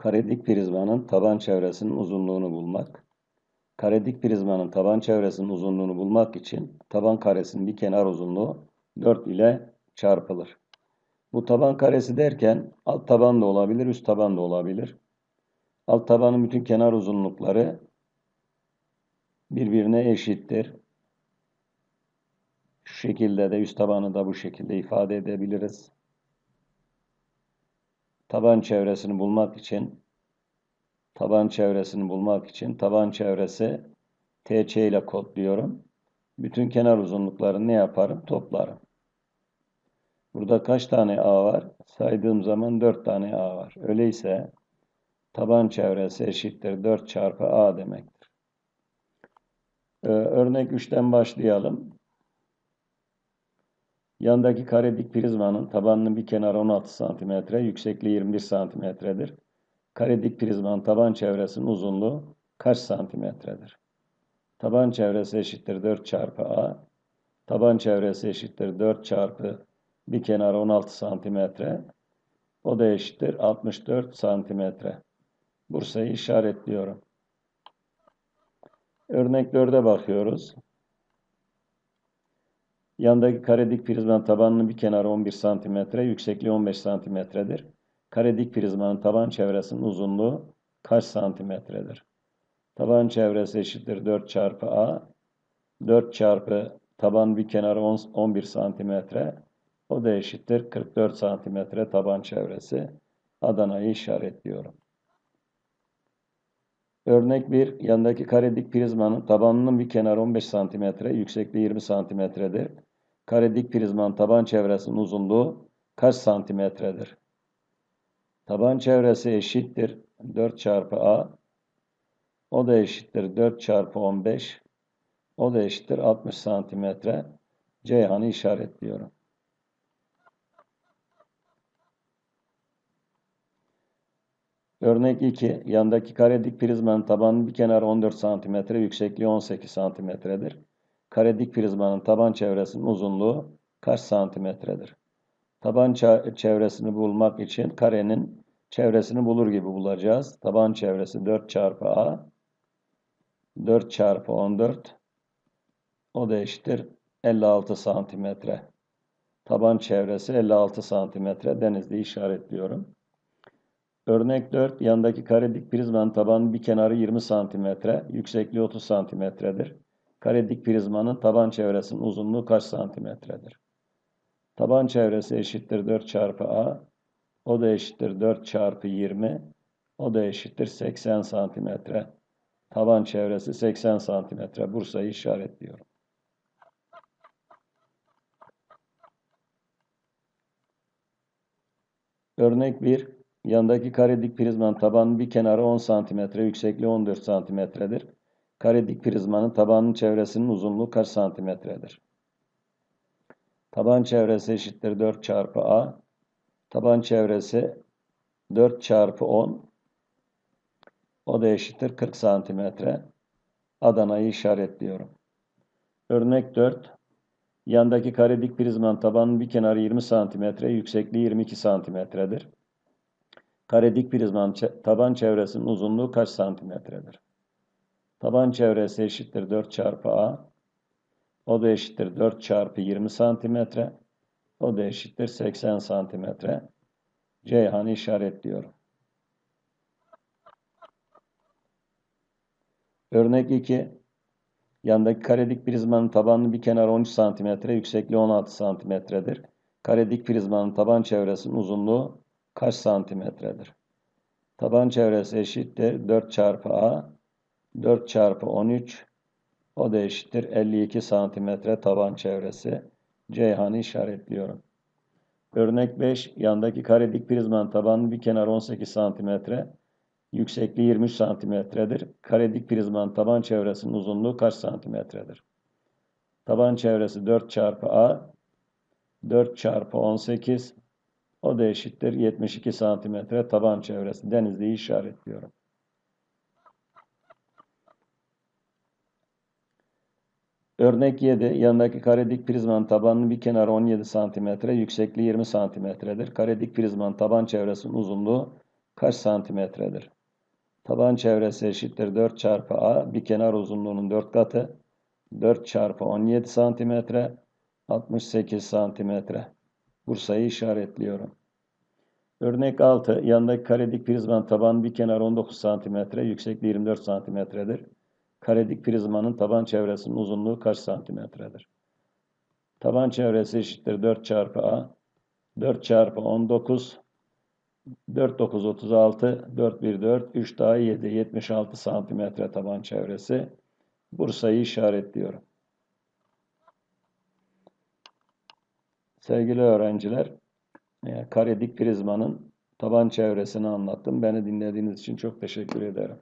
Karedik prizmanın taban çevresinin uzunluğunu bulmak. Karedik prizmanın taban çevresinin uzunluğunu bulmak için taban karesinin bir kenar uzunluğu 4 ile çarpılır. Bu taban karesi derken alt taban da olabilir, üst taban da olabilir. Alt tabanın bütün kenar uzunlukları birbirine eşittir. Şu şekilde de üst tabanı da bu şekilde ifade edebiliriz. Taban çevresini bulmak için taban çevresini bulmak için taban çevresi TC ile kodluyorum. Bütün kenar uzunluklarını ne yaparım? Toplarım. Burada kaç tane A var? Saydığım zaman 4 tane A var. Öyleyse taban çevresi eşittir 4 çarpı A demektir. Ee, örnek 3'ten başlayalım. Yandaki karedik prizmanın tabanının bir kenarı 16 cm, yüksekliği 21 cm'dir. Karedik prizmanın taban çevresinin uzunluğu kaç santimetredir? Taban çevresi eşittir 4 çarpı A. Taban çevresi eşittir 4 çarpı bir kenarı 16 santimetre. O da eşittir 64 santimetre. Bursa'yı işaretliyorum. Örnek 4'e bakıyoruz. Yandaki karedik prizmanın tabanının bir kenarı 11 cm, yüksekliği 15 santimetredir. Karedik prizmanın taban çevresinin uzunluğu kaç santimetredir? Taban çevresi eşittir 4 çarpı A. 4 çarpı taban bir kenarı 11 santimetre. O da eşittir 44 santimetre taban çevresi. Adana'yı işaretliyorum. Örnek 1. Yandaki karedik prizmanın tabanının bir kenarı 15 cm, yüksekliği 20 cm'dir. Karedik prizmanın taban çevresinin uzunluğu kaç santimetredir? Taban çevresi eşittir 4 çarpı A. O da eşittir 4 çarpı 15. O da eşittir 60 santimetre. Ceyhan'ı işaretliyorum. Örnek 2. Yandaki karedik prizmanın tabanının bir kenarı 14 cm, yüksekliği 18 cm'dir. Karedik prizmanın taban çevresinin uzunluğu kaç santimetredir? Taban çevresini bulmak için karenin çevresini bulur gibi bulacağız. Taban çevresi 4 çarpı A. 4 çarpı 14. O da eşittir 56 santimetre. Taban çevresi 56 santimetre. Denizli işaretliyorum. Örnek 4. Yandaki karedik prizmanın tabanının bir kenarı 20 santimetre, yüksekliği 30 santimetredir. Karedik prizmanın taban çevresinin uzunluğu kaç santimetredir? Taban çevresi eşittir 4 çarpı A. O da eşittir 4 çarpı 20. O da eşittir 80 santimetre. Taban çevresi 80 santimetre. Bursa'yı işaretliyorum. Örnek 1. Yandaki karedik prizmanın tabanının bir kenarı 10 cm, yüksekliği 14 cm'dir. Karedik prizmanın tabanının çevresinin uzunluğu kaç santimetredir? Taban çevresi eşittir 4 çarpı A. Taban çevresi 4 çarpı 10. O da eşittir 40 santimetre. Adana'yı işaretliyorum. Örnek 4. Yandaki karedik prizmanın tabanının bir kenarı 20 cm, yüksekliği 22 santimetredir. Karedik prizmanın taban çevresinin uzunluğu kaç santimetredir? Taban çevresi eşittir 4 çarpı A. O da eşittir 4 çarpı 20 santimetre. O da eşittir 80 santimetre. Ceyhan'ı işaretliyorum. Örnek 2. Yandaki karedik prizmanın tabanının bir kenarı 13 santimetre, yüksekliği 16 santimetredir. Karedik prizmanın taban çevresinin uzunluğu kaç santimetredir? Taban çevresi eşittir 4 çarpı A. 4 çarpı 13 o da eşittir 52 santimetre taban çevresi. Ceyhan'ı işaretliyorum. Örnek 5. Yandaki karedik prizmanın tabanının bir kenarı 18 santimetre. Yüksekliği 23 santimetredir. Karedik prizmanın taban çevresinin uzunluğu kaç santimetredir? Taban çevresi 4 çarpı A. 4 çarpı 18 o da eşittir 72 santimetre taban çevresi. Denizli'yi işaretliyorum. Örnek 7. Yanındaki karedik prizmanın tabanının bir kenarı 17 santimetre, yüksekliği 20 santimetredir. Karedik prizmanın taban çevresinin uzunluğu kaç santimetredir? Taban çevresi eşittir 4 çarpı A. Bir kenar uzunluğunun 4 katı. 4 çarpı 17 santimetre. 68 santimetre. Bursa'yı işaretliyorum. Örnek 6. Yandaki karedik prizmanın taban bir kenar 19 cm, yüksekliği 24 cm'dir. Karedik prizmanın taban çevresinin uzunluğu kaç santimetredir? Taban çevresi eşittir 4 çarpı A. 4 çarpı 19. 4 9 36. 4 1 4. 3 daha 7. 76 santimetre taban çevresi. Bursa'yı işaretliyorum. Sevgili öğrenciler, e, karedik prizmanın taban çevresini anlattım. Beni dinlediğiniz için çok teşekkür ederim.